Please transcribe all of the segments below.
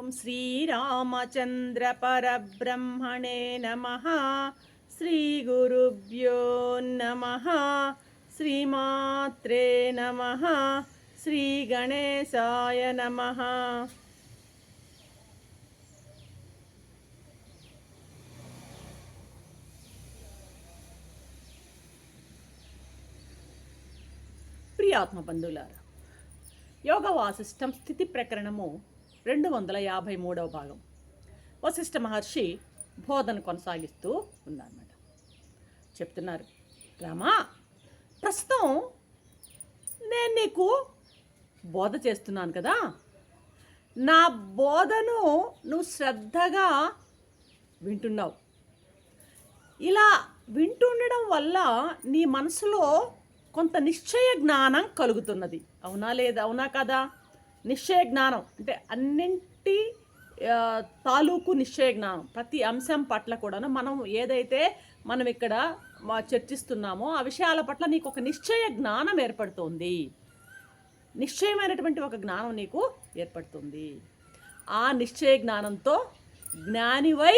ఓం శ్రీరామచంద్ర పరబ్రహ్మణే నమ. శ్రీ గురుభ్యో నమ. శ్రీమాత్రే నమ. శ్రీ గణేశాయ నమ. ప్రియాత్మ బంధువులారా యోగ వాసిష్టం స్థితి ప్రకరణము రెండు వందల యాభై మూడవ భాగం. వశిష్ఠ మహర్షి బోధన కొనసాగిస్తూ ఉందన్నమాట చెప్తున్నారు రామా ప్రస్తుతం నేను నీకు బోధ చేస్తున్నాను కదా. నా బోధను నువ్వు శ్రద్ధగా వింటున్నావు. ఇలా వింటుండడం వల్ల నీ మనసులో కొంత నిశ్చయ జ్ఞానం కలుగుతున్నది. అవునా లేదా? అవునా కదా? నిశ్చయ జ్ఞానం. అంటే అన్నింటి తాలూకు నిశ్చయ జ్ఞానం. ప్రతి అంశం పట్ల కూడాను మనం ఏదైతే మనం ఇక్కడ చర్చిస్తున్నామో ఆ విషయాల పట్ల నీకు ఒక నిశ్చయ జ్ఞానం ఏర్పడుతుంది. నిశ్చయమైనటువంటి ఒక జ్ఞానం నీకు ఏర్పడుతుంది. ఆ నిశ్చయ జ్ఞానంతో జ్ఞానివై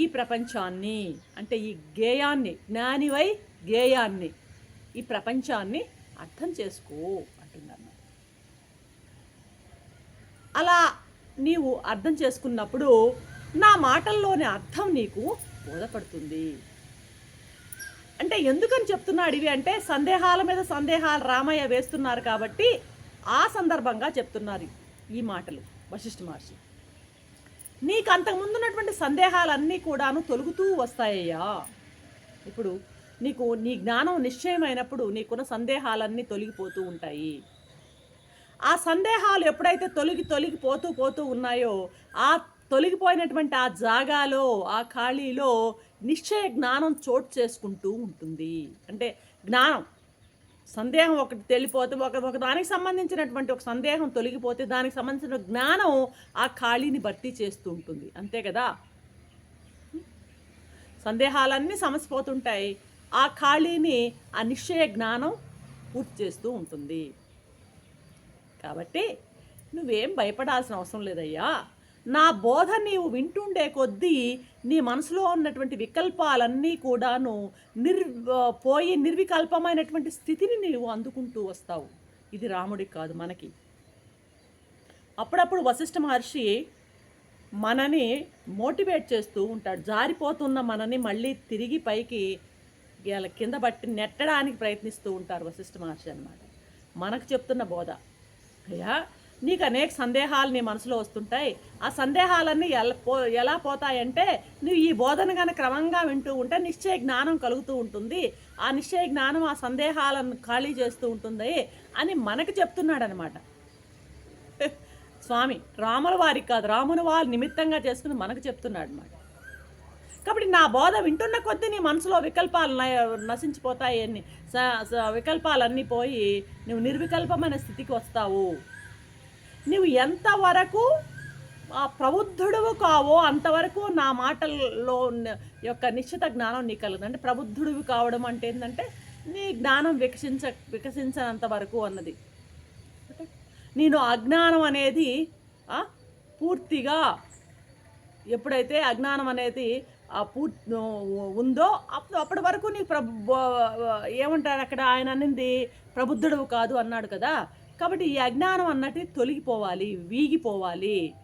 ఈ ప్రపంచాన్ని అంటే ఈ గేయాన్ని జ్ఞానివై గేయాన్ని ఈ ప్రపంచాన్ని అర్థం చేసుకో అంటున్నారు అలా నీవు అర్థం చేసుకున్నప్పుడు నా మాటల్లోని అర్థం నీకు బోధపడుతుంది. అంటే ఎందుకని చెప్తున్నాడు ఇవి అంటే సందేహాల మీద సందేహాలు రామయ్య వేస్తున్నారు కాబట్టి ఆ సందర్భంగా చెప్తున్నారు ఈ మాటలు వశిష్ఠ మహర్షి. నీకు అంతకుముందు ఉన్నటువంటి సందేహాలన్నీ కూడాను తొలుగుతూ వస్తాయ్యా. ఇప్పుడు నీకు నీ జ్ఞానం నిశ్చయమైనప్పుడు నీకున్న సందేహాలన్నీ తొలగిపోతూ ఉంటాయి. ఆ సందేహాలు ఎప్పుడైతే తొలగి తొలగి పోతూ పోతూ ఉన్నాయో ఆ తొలగిపోయినటువంటి ఆ జాగాలో ఆ ఖాళీలో నిశ్చయ జ్ఞానం చోటు చేసుకుంటూ ఉంటుంది. అంటే జ్ఞానం. సందేహం ఒకటి తెలిపోతే ఒక ఒక దానికి సంబంధించినటువంటి ఒక సందేహం తొలగిపోతే దానికి సంబంధించిన జ్ఞానం ఆ ఖాళీని భర్తీ చేస్తూ ఉంటుంది. అంతే కదా? సందేహాలన్నీ సమసిపోతుంటాయి. ఆ ఖాళీని ఆ నిశ్చయ జ్ఞానం పూర్తి చేస్తూ ఉంటుంది. కాబట్టి నువ్వేం భయపడాల్సిన అవసరం లేదయ్యా. నా బోధ నీవు వింటుండే కొద్దీ నీ మనసులో ఉన్నటువంటి వికల్పాలన్నీ కూడాను నిర్ పోయి నిర్వికల్పమైనటువంటి స్థితిని నీవు అందుకుంటూ వస్తావు. ఇది రాముడికి కాదు మనకి. అప్పుడప్పుడు వశిష్ఠ మహర్షి మనని మోటివేట్ చేస్తూ ఉంటాడు. జారిపోతున్న మనని మళ్ళీ తిరిగి పైకి గెల కింద బట్టి నెట్టడానికి ప్రయత్నిస్తూ ఉంటారు వశిష్ఠ మహర్షి అన్నమాట. మనకు చెప్తున్న బోధ. అయ్యా. నీకు అనేక సందేహాలు నీ మనసులో వస్తుంటాయి. ఆ సందేహాలన్నీ ఎలా పో ఎలా పోతాయంటే నువ్వు ఈ బోధన కానీ క్రమంగా వింటూ ఉంటే నిశ్చయ జ్ఞానం కలుగుతూ ఉంటుంది. ఆ నిశ్చయ జ్ఞానం ఆ సందేహాలను ఖాళీ చేస్తూ ఉంటుంది అని మనకు చెప్తున్నాడనమాట. స్వామి రాముల వారికి కాదు రాముని వారి నిమిత్తంగా చేసుకుని మనకు చెప్తున్నాడు అనమాట కాబట్టి నా బోధ వింటున్న కొద్దీ నీ మనసులో వికల్పాలు న- నశించిపోతాయి అన్ని స- వికల్పాలన్నీ పోయి నువ్వు నిర్వికల్పమైన స్థితికి వస్తావు. నువ్వు ఎంతవరకు ఆ ప్రబుద్ధుడువు కావో అంతవరకు నా మాటల్లో యొక్క నిశ్చిత జ్ఞానం నీకు కలుగుతుంది అంటే ప్రబుద్ధుడివి కావడం అంటే ఏంటంటే నీ జ్ఞానం వికసించ వికసించనంత వరకు అన్నది. నేను అజ్ఞానం అనేది పూర్తిగా ఎప్పుడైతే అజ్ఞానం అనేది ఆ ఉందో అప్పుడు అప్పటి వరకు నీకు ప్రభు ఏమంటారు అక్కడ? ఆయన అన్నింది ప్రబుద్ధుడు కాదు అన్నాడు కదా. కాబట్టి ఈ అజ్ఞానం అన్నట్టు తొలగిపోవాలి వీగిపోవాలి.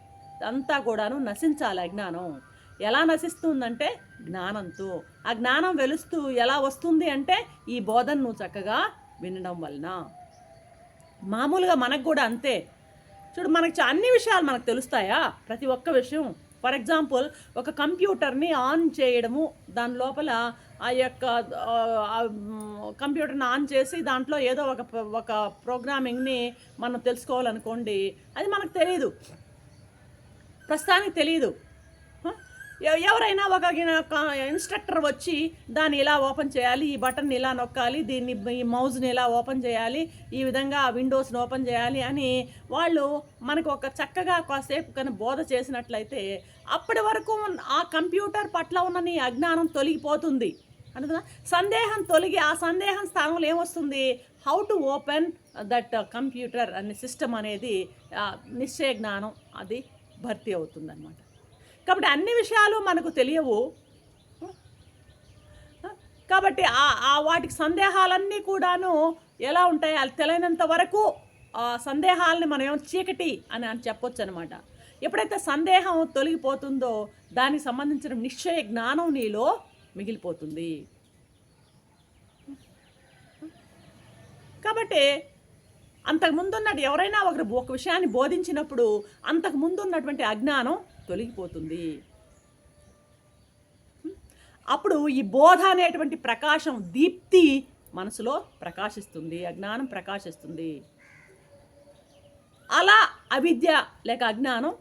అంతా కూడాను నశించాలి అజ్ఞానం. ఎలా నశిస్తుందంటే జ్ఞానంతో. ఆ జ్ఞానం వెలుస్తూ ఎలా వస్తుంది అంటే ఈ బోధన నువ్వు చక్కగా వినడం వలన. మామూలుగా మనకు కూడా అంతే. చూడు మనకి అన్ని విషయాలు మనకు తెలుస్తాయా? ప్రతి ఒక్క విషయం. ఫర్ ఎగ్జాంపుల్ ఒక కంప్యూటర్ని ఆన్ చేయడము దాని లోపల ఆ యొక్క కంప్యూటర్ని ఆన్ చేసి దాంట్లో ఏదో ఒక ఒక ప్రోగ్రామింగ్ని మనం తెలుసుకోవాలనుకోండి అది మనకు తెలియదు ప్రస్తుతానికి తెలియదు ఎవరైనా ఒక ఇన్స్ట్రక్టర్ వచ్చి దాన్ని ఇలా ఓపెన్ చేయాలి ఈ బటన్ ఇలా నొక్కాలి దీన్ని ఈ మౌజ్ని ఇలా ఓపెన్ చేయాలి ఈ విధంగా విండోస్ని ఓపెన్ చేయాలి అని వాళ్ళు మనకు ఒక చక్కగా కాసేపు కానీ బోధ చేసినట్లయితే అప్పటి వరకు ఆ కంప్యూటర్ పట్ల ఉన్న నీ అజ్ఞానం తొలగిపోతుంది. అనుకున్నా సందేహం తొలగి ఆ సందేహం స్థానంలో ఏమొస్తుంది? How to open that computer అనే సిస్టమ్ అనేది నిశ్చయ జ్ఞానం అది భర్తీ అవుతుందన్నమాట. కాబట్టి అన్ని విషయాలు మనకు తెలియవు. కాబట్టి ఆ ఆ వాటికి సందేహాలన్నీ కూడాను ఎలా ఉంటాయి? అది తెలియనంత వరకు ఆ సందేహాలని మనం ఏమో చీకటి అని అని చెప్పొచ్చు అనమాట ఎప్పుడైతే సందేహం తొలగిపోతుందో దానికి సంబంధించిన నిశ్చయ జ్ఞానం నీలో మిగిలిపోతుంది. కాబట్టి అంతకు ముందున్నట్టు ఎవరైనా ఒకరు ఒక విషయాన్ని బోధించినప్పుడు అంతకు ముందున్నటువంటి అజ్ఞానం తొలగిపోతుంది. అప్పుడు ఈ బోధ అనేటువంటి ప్రకాశం దీప్తి మనసులో ప్రకాశిస్తుంది అజ్ఞానం ప్రకాశిస్తుంది. అలా అవిద్య లేక అజ్ఞానం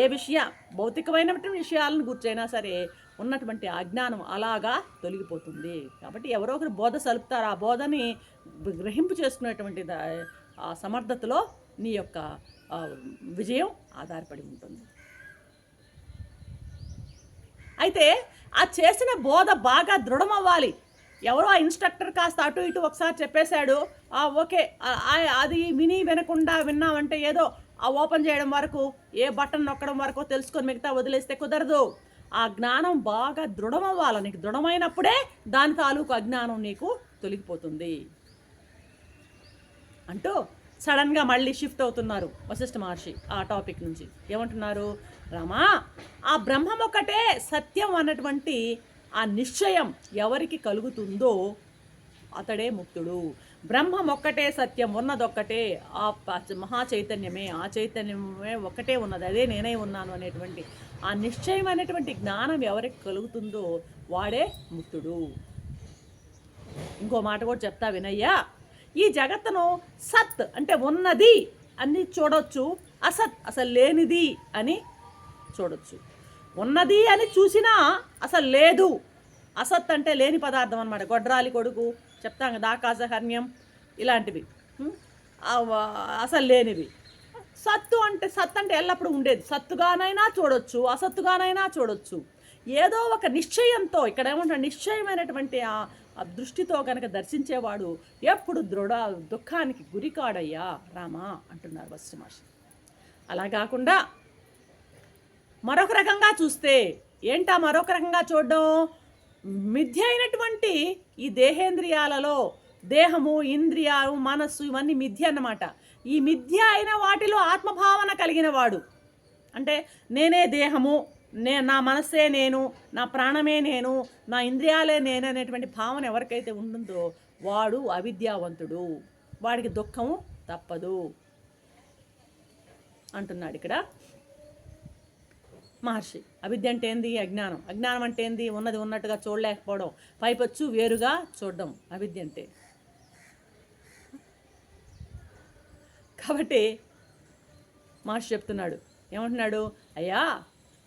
ఏ విషయ భౌతికమైనటువంటి విషయాలను గుర్చైనా సరే ఉన్నటువంటి అజ్ఞానం అలాగా తొలగిపోతుంది. కాబట్టి ఎవరో ఒకరు బోధ సలుపుతారు. ఆ బోధని గ్రహింపు చేసుకునేటువంటి సమర్థతలో నీ యొక్క విజయం ఆధారపడి ఉంటుంది. అయితే ఆ చేసిన బోధ బాగా దృఢమవ్వాలి. ఎవరో ఆ ఇన్స్ట్రక్టర్ కాస్త అటు ఇటు ఒకసారి చెప్పేశాడు ఆ ఓకే అది విని వినకుండా విన్నామంటే ఏదో ఆ ఓపెన్ చేయడం వరకు ఏ బటన్ నొక్కడం వరకు తెలుసుకొని మిగతా వదిలేస్తే కుదరదు. ఆ జ్ఞానం బాగా దృఢమవ్వాలి. నీకు దృఢమైనప్పుడే దాని తాలూకు అజ్ఞానం నీకు తొలగిపోతుంది. అంటూ సడన్గా మళ్ళీ షిఫ్ట్ అవుతున్నారు వశిష్ఠ మహర్షి ఆ టాపిక్ నుంచి. ఏమంటున్నారు? రామా ఆ బ్రహ్మం ఒక్కటే సత్యం అన్నటువంటి ఆ నిశ్చయం ఎవరికి కలుగుతుందో అతడే ముక్తుడు. బ్రహ్మం ఒక్కటే సత్యం ఉన్నదొక్కటే ఆ ప- మహా చైతన్యమే ఆ చైతన్యమే ఒకటే ఉన్నది అదే నేనే ఉన్నాను అనేటువంటి ఆ నిశ్చయం అనేటువంటి జ్ఞానం ఎవరికి కలుగుతుందో వాడే ముక్తుడు. ఇంకో మాట కూడా చెప్తా వినయ్యా. ఈ జగత్తును సత్ అంటే ఉన్నది అని చూడొచ్చు అసత్ అసలు లేనిది అని చూడొచ్చు. ఉన్నది అని చూసినా అసలు లేదు. అసత్ అంటే లేని పదార్థం అనమాట గొడ్రాలి కొడుకు చెప్తాం కదా ఆకాశహర్ణ్యం ఇలాంటివి. అసలు లేనివి. సత్తు అంటే సత్ అంటే ఎల్లప్పుడూ ఉండేది. సత్తుగానైనా చూడొచ్చు అసత్తుగానైనా చూడొచ్చు. ఏదో ఒక నిశ్చయంతో ఇక్కడ ఏమంటారు? నిశ్చయమైనటువంటి ఆ గనక దృష్టితో కనుక దర్శించేవాడు ఎప్పుడు దృఢ దుఃఖానికి గురికాడయ్యా? రామా అంటున్నారు వశ్రమాషి అలా కాకుండా మరొక రకంగా చూస్తే ఏంటా మరొక రకంగా చూడడం? మిథ్య అయినటువంటి ఈ దేహేంద్రియాలలో దేహము ఇంద్రియాలు మనస్సు ఇవన్నీ మిథ్య అన్నమాట. ఈ మిథ్య అయిన వాటిలో ఆత్మభావన కలిగిన వాడు. అంటే నేనే దేహము నే నా మనస్సే నేను నా ప్రాణమే నేను నా ఇంద్రియాలే నేను అనేటువంటి భావన ఎవరికైతే ఉంటుందో వాడు అవిద్యావంతుడు. వాడికి దుఃఖము తప్పదు. అంటున్నాడు ఇక్కడ మహర్షి. అవిద్య అంటే ఏంది? అజ్ఞానం. అజ్ఞానం అంటే ఏంది? ఉన్నది ఉన్నట్టుగా చూడలేకపోవడం. పైపచ్చు వేరుగా చూడడం. అవిద్య అంటే. కాబట్టి మహర్షి చెప్తున్నాడు. ఏమంటున్నాడు? అయ్యా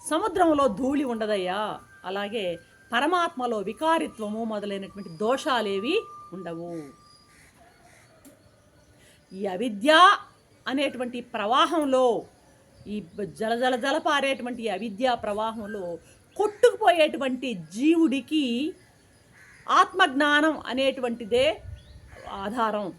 సముద్రంలో ధూళి ఉండదయ్యా. అలాగే పరమాత్మలో వికారిత్వము మొదలైనటువంటి దోషాలేవి ఉండవు. ఈ అవిద్య అనేటువంటి ప్రవాహంలో ఈ జల జల జల పారేటువంటి ఈ అవిద్యా ప్రవాహంలో కొట్టుకుపోయేటువంటి జీవుడికి ఆత్మజ్ఞానం అనేటువంటిదే ఆధారం.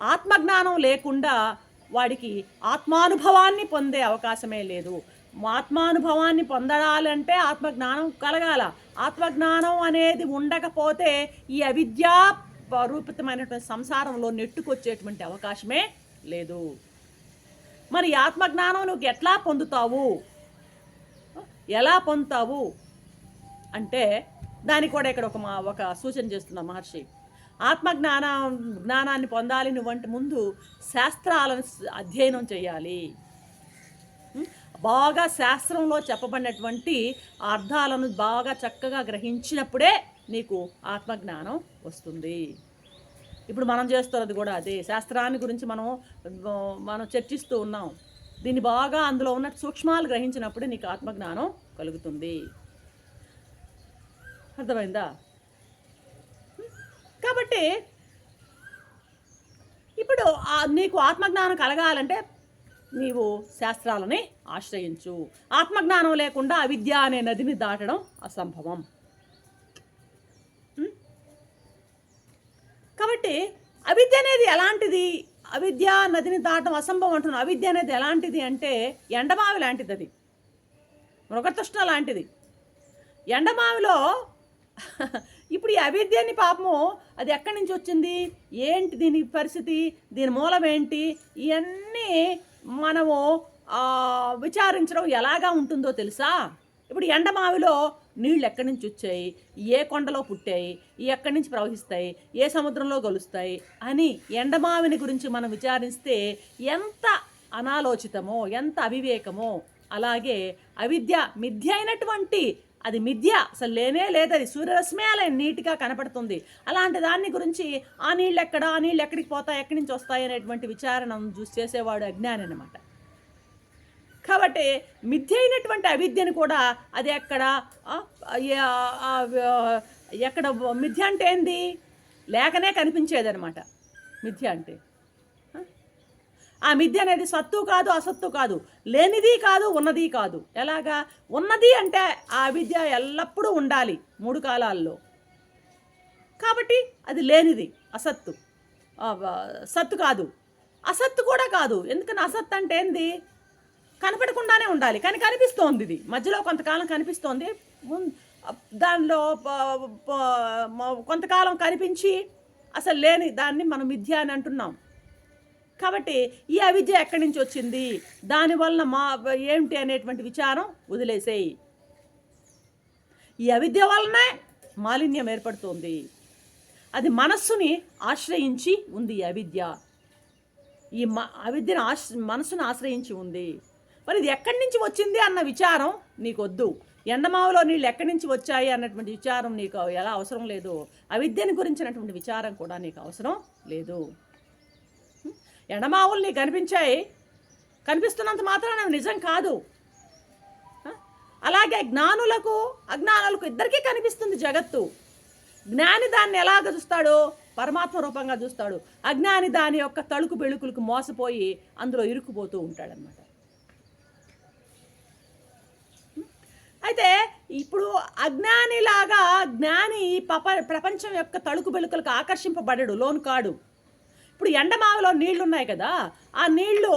ఆత్మజ్ఞానం లేకుండా వాడికి ఆత్మానుభవాన్ని పొందే అవకాశమే లేదు. ఆత్మానుభవాన్ని పొందడాలంటే ఆత్మజ్ఞానం కలగాల. ఆత్మజ్ఞానం అనేది ఉండకపోతే ఈ అవిద్యా రూపితమైనటువంటి సంసారంలో నెట్టుకొచ్చేటువంటి అవకాశమే లేదు. మరి ఆత్మజ్ఞానం నువ్వు ఎట్లా పొందుతావు? ఎలా పొందుతావు? అంటే దానికి కూడా ఇక్కడ ఒక మా ఒక సూచన చేస్తున్నా మహర్షి. ఆత్మజ్ఞాన జ్ఞానాన్ని పొందాలి నువ్వంటి ముందు శాస్త్రాలను అధ్యయనం చేయాలి. బాగా శాస్త్రంలో చెప్పబడినటువంటి అర్థాలను బాగా చక్కగా గ్రహించినప్పుడే నీకు ఆత్మజ్ఞానం వస్తుంది. ఇప్పుడు మనం చేస్తున్నది కూడా అదే. శాస్త్రాన్ని గురించి మనం మనం చర్చిస్తూ ఉన్నాం. దీన్ని బాగా అందులో ఉన్న సూక్ష్మాలు గ్రహించినప్పుడే నీకు ఆత్మజ్ఞానం కలుగుతుంది. అర్థమైందా? కాబట్టి ఇప్పుడు నీకు ఆత్మజ్ఞానం కలగాలంటే నీవు శాస్త్రాలని ఆశ్రయించు. ఆత్మజ్ఞానం లేకుండా అవిద్య అనే నదిని దాటడం అసంభవం. కాబట్టి అవిద్య అనేది ఎలాంటిది? అవిద్య నదిని దాటం అసంభవం అంటున్నాను అవిద్య అనేది ఎలాంటిది అంటే ఎండమావి లాంటిది అది. మృగతృష్ణ లాంటిది. ఎండమావిలో ఇప్పుడు ఈ అవిద్యని పాపము అది ఎక్కడి నుంచి వచ్చింది? ఏంటి దీని పరిస్థితి? దీని మూలం ఏంటి? ఇవన్నీ మనము విచారించడం ఎలాగా ఉంటుందో తెలుసా? ఇప్పుడు ఎండమావిలో నీళ్ళు ఎక్కడి నుంచి వచ్చాయి? ఏ కొండలో పుట్టాయి? ఎక్కడి నుంచి ప్రవహిస్తాయి? ఏ సముద్రంలో కలుస్తాయి అని ఎండమావిని గురించి మనం విచారిస్తే ఎంత అనాలోచితమో ఎంత అవివేకమో అలాగే అవిద్య మిథ్య అయినటువంటి అది మిథ్య. అసలు లేనే లేదు అది. సూర్యరశ్మే అలా నీట్గా కనపడుతుంది. అలాంటి దాన్ని గురించి ఆ నీళ్ళు ఎక్కడ ఆ నీళ్ళు ఎక్కడికి పోతాయి ఎక్కడి నుంచి వస్తాయి అనేటువంటి విచారణ చూసి చేసేవాడు అజ్ఞాని అనమాట కాబట్టి మిథ్య అయినటువంటి అవిద్యను కూడా అది ఎక్కడ ఎక్కడ మిథ్య అంటే ఏంది? లేకనే కనిపించేదనమాట మిథ్య అంటే. ఆ మిథ్య అనేది సత్తు కాదు అసత్తు కాదు. లేనిది కాదు ఉన్నది కాదు. ఎలాగా? ఉన్నది అంటే ఆ విద్య ఎల్లప్పుడూ ఉండాలి మూడు కాలాల్లో. కాబట్టి అది లేనిది అసత్తు. సత్తు కాదు. అసత్తు కూడా కాదు. ఎందుకని? అసత్ అంటే ఏంది? కనపడకుండానే ఉండాలి. కానీ కనిపిస్తోంది ఇది. మధ్యలో కొంతకాలం కనిపిస్తోంది. దానిలో కొంతకాలం కనిపించి అసలు లేని దాన్ని మనం మిథ్య అని అంటున్నాం. కాబట్టి ఈ అవిద్య ఎక్కడి నుంచి వచ్చింది? దానివలన మా ఏమిటి అనేటువంటి విచారం వదిలేసేయి. ఈ అవిద్య వలనే మాలిన్యం ఏర్పడుతోంది. అది మనస్సుని ఆశ్రయించి ఉంది ఈ అవిద్య. ఈ మ అవిద్యను ఆశ్ మనసును ఆశ్రయించి ఉంది. మరి ఇది ఎక్కడి నుంచి వచ్చింది అన్న విచారం నీకొద్దు. ఎండమావలో నీళ్ళు ఎక్కడి నుంచి వచ్చాయి అన్నటువంటి విచారం నీకు ఎలా అవసరం లేదు. అవిద్యని గురించినటువంటి విచారం కూడా నీకు అవసరం లేదు. ఎండమావులు నీకు కనిపించాయి. కనిపిస్తున్నంత మాత్రాన అవి నిజం కాదు. అలాగే జ్ఞానులకు అజ్ఞానులకు ఇద్దరికీ కనిపిస్తుంది జగత్తు. జ్ఞాని దాన్ని ఎలాగ చూస్తాడో పరమాత్మ రూపంగా చూస్తాడు. అజ్ఞాని దాని యొక్క తళుకు బెళుకులకు మోసపోయి అందులో ఇరుక్కుపోతూ ఉంటాడనమాట అయితే ఇప్పుడు అజ్ఞానిలాగా జ్ఞాని పప ప్రపంచం యొక్క తళుకు బెళుకులకు ఆకర్షింపబడడు లోను కాడు. ఇప్పుడు ఎండమావిలో నీళ్ళు ఉన్నాయి కదా ఆ నీళ్ళు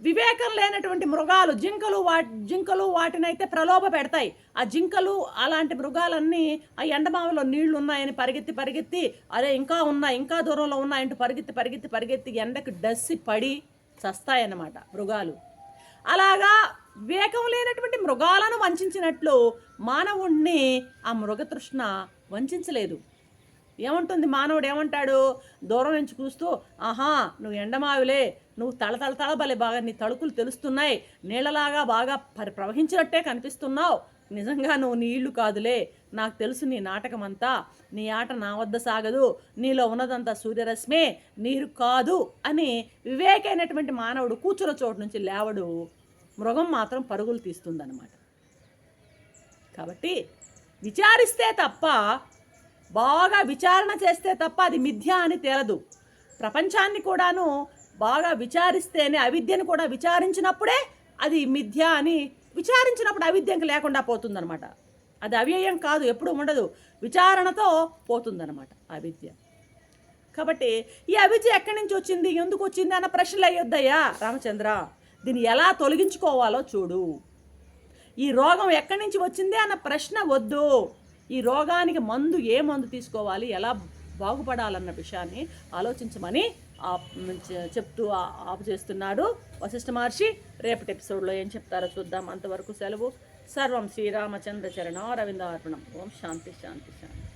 వివేకం లేనటువంటి మృగాలు జింకలు వా జింకలు వాటినైతే ప్రలోభ పెడతాయి. ఆ జింకలు అలాంటి మృగాలన్నీ ఆ ఎండమావిలో నీళ్ళు ఉన్నాయని పరిగెత్తి పరిగెత్తి అరే ఇంకా ఉన్నాయి ఇంకా దూరంలో ఉన్నాయంటూ పరిగెత్తి పరిగెత్తి పరిగెత్తి ఎండకు డస్సి పడి చస్తాయన్నమాట మృగాలు. అలాగా వివేకం లేనటువంటి మృగాలను వంచినట్లు మానవుణ్ణి ఆ మృగతృష్ణ వంచలేదు. ఏముంటుంది మానవుడు? ఏమంటాడు? దూరం నుంచి చూస్తూ ఆహా నువ్వు ఎండమావిలే. నువ్వు తళతళ తల తల బాగా నీ తళుకులు తెలుస్తున్నాయి. నీళ్ళలాగా బాగా పరి ప్రవహించినట్టే కనిపిస్తున్నావు. నిజంగా నువ్వు నీళ్ళు కాదులే. నాకు తెలుసు నీ నాటకం అంతా నీ ఆట నా వద్ద సాగదు. నీలో ఉన్నదంతా సూర్యరశ్మే. నీరు కాదు అని వివేకైనటువంటి మానవుడు కూర్చున్న చోటు నుంచి లేవడు. మృగం మాత్రం పరుగులు తీస్తుందన్నమాట. కాబట్టి విచారిస్తే తప్ప బాగా విచారణ చేస్తే తప్ప అది మిథ్య అని తేలదు. ప్రపంచాన్ని కూడాను బాగా విచారిస్తేనే అవిద్యను కూడా విచారించినప్పుడే అది మిథ్య అని విచారించినప్పుడు అవిద్యంకి లేకుండా పోతుందన్నమాట. అది అవ్యయం కాదు ఎప్పుడు ఉండదు. విచారణతో పోతుందన్నమాట అవిద్య. కాబట్టి ఈ అవిద్య ఎక్కడి నుంచి వచ్చింది ఎందుకు వచ్చింది అన్న ప్రశ్నలు అయ్యొద్దయ్యా రామచంద్ర. దీన్ని ఎలా తొలగించుకోవాలో చూడు. ఈ రోగం ఎక్కడి నుంచి వచ్చింది అన్న ప్రశ్న వద్దు. ఈ రోగానికి మందు ఏ మందు తీసుకోవాలి ఎలా బాగుపడాలన్న విషయాన్ని ఆలోచించమని చెప్తూ ఆ- ఆపు చేస్తున్నాడు వశిష్ఠ మహర్షి. రేపటి ఎపిసోడ్లో ఏం చెప్తారో చూద్దాం. అంతవరకు సెలవు. సర్వం శ్రీరామచంద్ర చరణం రవీంద్రార్పణం ఓం శాంతి శాంతి శాంతి.